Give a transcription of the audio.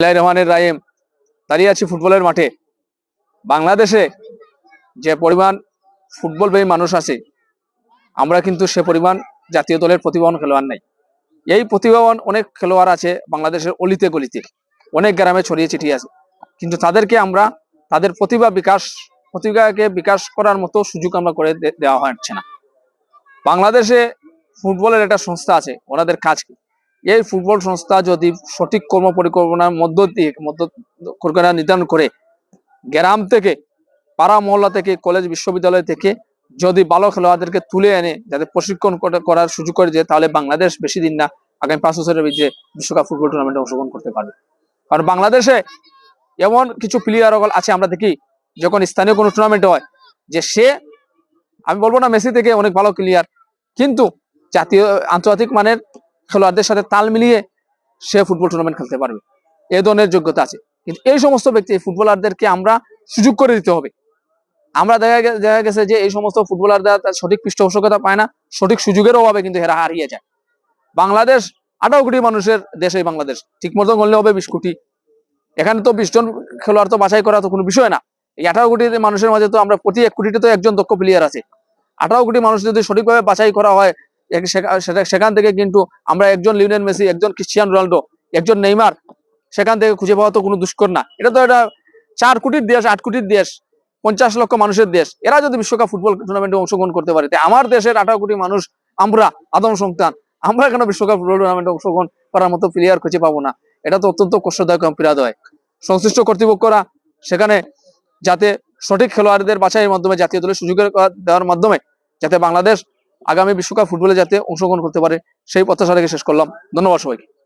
রহমানির রাহিম। দাঁড়িয়ে আছি ফুটবলের মাঠে। বাংলাদেশে যে পরিমাণ ফুটবল প্রেমী মানুষ আছে, আমরা কিন্তু সে পরিমাণ জাতীয় দলের প্রতিভাবান খেলোয়াড় নাই। এই প্রতিভাবান অনেক খেলোয়াড় আছে বাংলাদেশের অলিতে গলিতে। অনেক গ্রামে ছড়িয়ে ছিটিয়ে আছে। কিন্তু তাদেরকে আমরা, তাদের প্রতিভা বিকাশ, প্রতিভাকে বিকাশ করার মতো সুযোগ আমরা করে দেওয়া হচ্ছে না। বাংলাদেশে ফুটবলের একটা সংস্থা আছে, ওনাদের কাজ কি? এই ফুটবল সংস্থা যদি সঠিক কর্ম পরিকল্পনার মধ্য দিয়ে, মধ্য নির্ধারণ করে, গ্রাম থেকে, পাড়া মহল্লা থেকে, কলেজ, বিশ্ববিদ্যালয় থেকে যদি ভালো খেলোয়াড়দেরকে তুলে এনে, যাতে প্রশিক্ষণ করার সুযোগ করে দেয়, তাহলে বাংলাদেশ বেশি দিন না আগামী পাঁচ বছরের মধ্যে বিশ্বকাপ ফুটবল টুর্নামেন্টে অংশগ্রহণ করতে পারবে। কারণ বাংলাদেশে এমন কিছু প্লেয়ার আছে আমরা দেখি, যখন স্থানীয় কোনো টুর্নামেন্ট হয়, যে সে, আমি বলব না মেসি থেকে অনেক ভালো প্লেয়ার কিন্তু জাতীয়, আন্তর্জাতিক মানের খেলোয়াড়দের সাথে তাল মিলিয়ে সে ফুটবল টুর্নামেন্ট খেলতে পারবে। এ ধরনের যোগ্যতা আছে। কিন্তু এই সমস্ত ব্যক্তি ফুটবলারদেরকে আমরা সুযোগ করে দিতে হবে। আমরা দেখা দেখা গেছে যে এই সমস্ত ফুটবলাররা তার সঠিক পৃষ্ঠপোষকতা পায় না, সঠিক সুযোগের অভাবে কিন্তু এরা হারিয়ে যায়। বাংলাদেশ আঠারো কোটি মানুষের দেশ এই বাংলাদেশ। ঠিক মতো গড়লে হবে বিশ কোটি। এখানে তো বিশ জন খেলোয়াড় তো বাছাই করা তো কোনো বিষয় না। এই আঠারো কোটি মানুষের মাঝে তো আমরা প্রতি এক কোটিতে তো একজন দক্ষ প্লেয়ার আছে। আঠারো কোটি মানুষ যদি সঠিকভাবে বাছাই করা হয় সেখান থেকে কিন্তু আমরা একজন লিওনেল মেসি, একজন ক্রিশ্চিয়ান রোনাল্ডো একজন নেইমার, সেখান থেকে খুঁজে পাওয়া তো কোনো দুষ্কর না। এটা তো এটা চার কোটির দেশ, আট কোটির দেশ, পঞ্চাশ লক্ষ মানুষের দেশ। এরা যদি বিশ্বকাপ ফুটবল টুর্নামেন্টে অংশগ্রহণ করতে পারে আমার দেশের আঠারো কোটি মানুষ, আমরা, আদম সন্তান, আমরা কেন বিশ্বকাপ ফুটবল টুর্নামেন্টে অংশগ্রহণ করার মতো প্লেয়ার খুঁজে পাবো না? এটা তো অত্যন্ত কষ্টদায়ক এবং পীড়াদায়ক। সংশ্লিষ্ট কর্তৃপক্ষরা সেখানে যাতে সঠিক খেলোয়াড়দের বাছাইয়ের মাধ্যমে জাতীয় দলের সুযোগ দেওয়ার মাধ্যমে, যাতে বাংলাদেশ আগামী বিশ্বকাপ ফুটবলে যাতে অংশগ্রহণ করতে পারে সেই প্রত্যাশা রেখে শেষ করলাম। ধন্যবাদ সবাইকে।